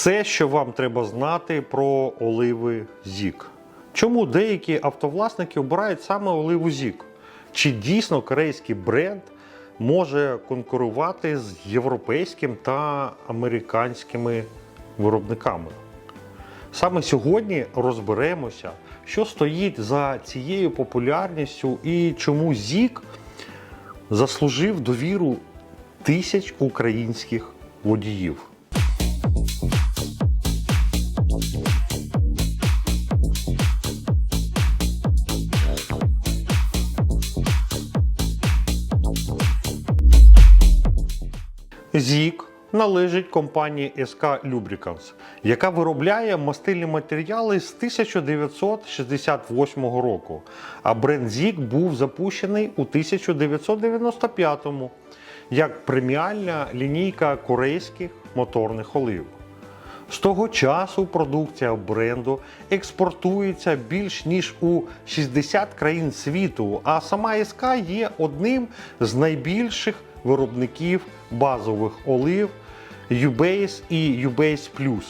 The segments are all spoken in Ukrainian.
Все, що вам треба знати про оливи Зік. Чому деякі автовласники обирають саме оливу Зік? Чи дійсно корейський бренд може конкурувати з європейським та американськими виробниками? Саме сьогодні розберемося, що стоїть за цією популярністю і чому Зік заслужив довіру тисяч українських водіїв. Зік належить компанії SK Lubricants, яка виробляє мастильні матеріали з 1968 року. А бренд Зік був запущений у 1995-му як преміальна лінійка корейських моторних олив. З того часу продукція бренду експортується більш ніж у 60 країн світу, а сама СК є одним з найбільших виробників базових олив Ubase і Ubase Plus,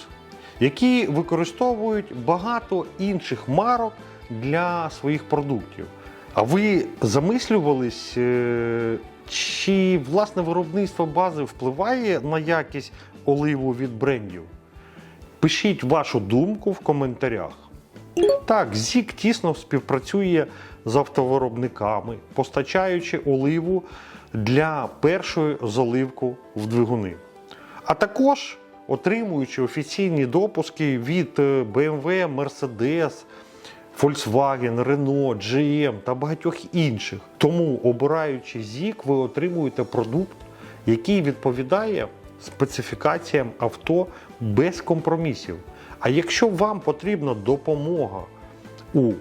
які використовують багато інших марок для своїх продуктів. А ви замислювались, е, чи власне виробництво бази впливає на якість оливу від брендів? Пишіть вашу думку в коментарях. Так, ЗІК тісно співпрацює з автовиробниками, постачаючи оливу для першої заливку в двигуни. А також отримуючи офіційні допуски від е, BMW, Mercedes, Volkswagen, Renault, GM та багатьох інших. Тому, обираючи ЗІК, ви отримуєте продукт, який відповідає специфікаціям авто без компромісів. А якщо вам потрібна допомога у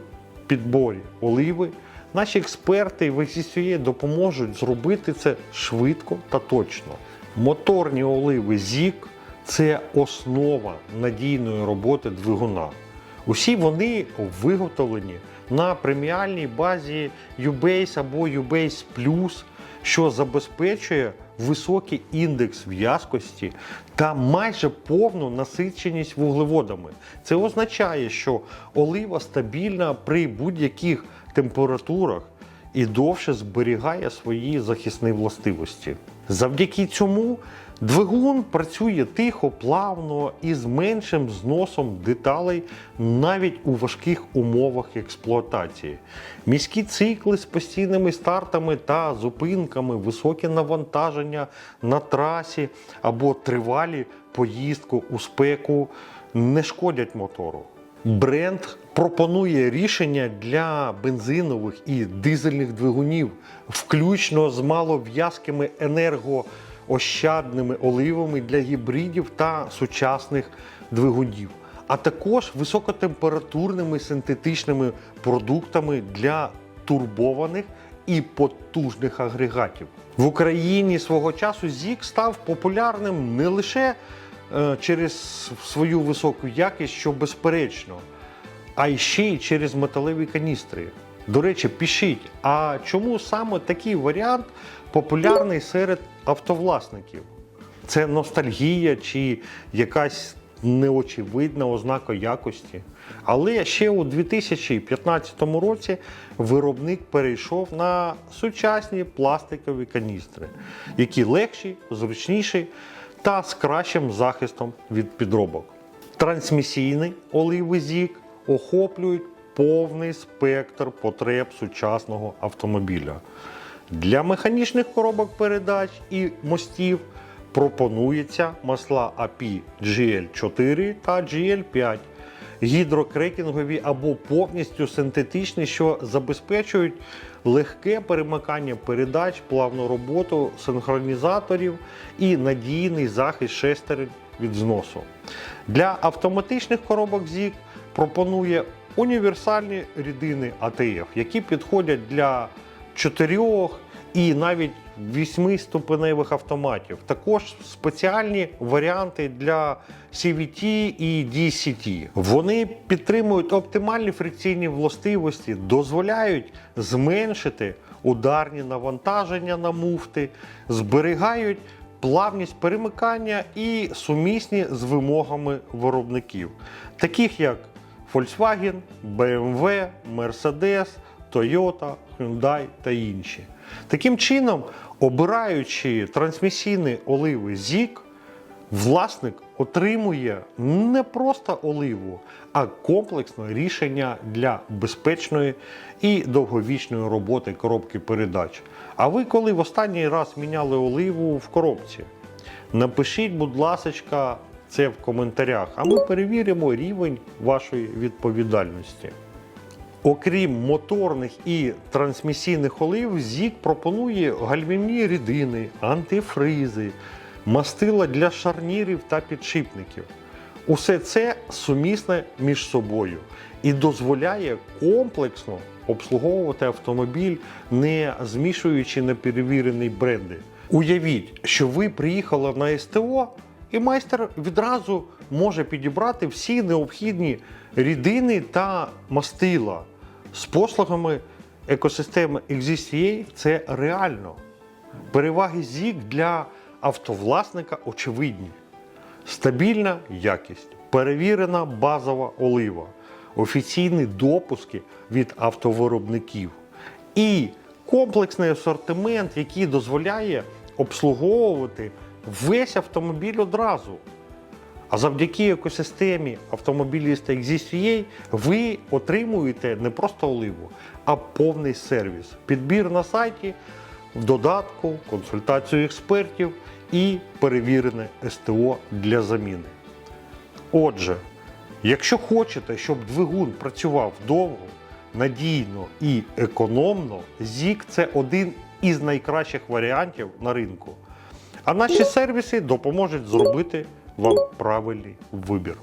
підборі оливи, наші експерти в XSUA допоможуть зробити це швидко та точно. Моторні оливи ZIG – це основа надійної роботи двигуна. Усі вони виготовлені на преміальній базі Ubase або Ubase Plus, що забезпечує високий індекс в'язкості та майже повну насиченість вуглеводами. Це означає, що олива стабільна при будь-яких температурах і довше зберігає свої захисні властивості. Завдяки цьому двигун працює тихо, плавно і з меншим зносом деталей навіть у важких умовах експлуатації. Міські цикли з постійними стартами та зупинками, високі навантаження на трасі або тривалі поїздку у спеку не шкодять мотору. Бренд пропонує рішення для бензинових і дизельних двигунів, включно з малов'язкими енергоощадними оливами для гібридів та сучасних двигунів, а також високотемпературними синтетичними продуктами для турбованих і потужних агрегатів. В Україні свого часу ЗІК став популярним не лише через свою високу якість, що безперечно, а ще й через металеві каністри. До речі, пишіть, а чому саме такий варіант популярний серед автовласників? Це ностальгія чи якась неочевидна ознака якості. Але ще у 2015 році виробник перейшов на сучасні пластикові каністри, які легші, зручніші та з кращим захистом від підробок. Трансмісійні оливи ЗІК охоплюють повний спектр потреб сучасного автомобіля. Для механічних коробок передач і мостів пропонується масла API GL4 та GL5, гідрокрекінгові або повністю синтетичні, що забезпечують легке перемикання передач, плавну роботу синхронізаторів і надійний захист шестерень від зносу. Для автоматичних коробок ZIG пропонує універсальні рідини ATF, які підходять для чотирьох і навіть восьмиступеневих автоматів. Також спеціальні варіанти для CVT і DCT. Вони підтримують оптимальні фрикційні властивості, дозволяють зменшити ударні навантаження на муфти, зберігають плавність перемикання і сумісні з вимогами виробників, таких як Volkswagen, BMW, Mercedes, Toyota, Hyundai та інші. Таким чином, обираючи трансмісійні оливи ZIG, власник отримує не просто оливу, а комплексне рішення для безпечної і довговічної роботи коробки передач. А ви коли в останній раз міняли оливу в коробці? Напишіть, будь ласка, це в коментарях, а ми перевіримо рівень вашої відповідальності. Окрім моторних і трансмісійних олив, ЗІК пропонує гальмівні рідини, антифризи, мастила для шарнірів та підшипників. Усе це сумісне між собою і дозволяє комплексно обслуговувати автомобіль, не змішуючи неперевірені бренди. Уявіть, що ви приїхали на СТО, і майстер відразу може підібрати всі необхідні рідини та мастила з послугами екосистеми XSTA це реально. Переваги ZIG для автовласника очевидні. Стабільна якість, перевірена базова олива, офіційні допуски від автовиробників і комплексний асортимент, який дозволяє обслуговувати весь автомобіль одразу. А завдяки екосистемі автомобіліста XSVA ви отримуєте не просто оливу, а повний сервіс. Підбір на сайті, додатку, консультацію експертів і перевірене СТО для заміни. Отже, якщо хочете, щоб двигун працював довго, надійно і економно, ZIG – це один із найкращих варіантів на ринку. А наші сервіси допоможуть зробити вам правильний вибір.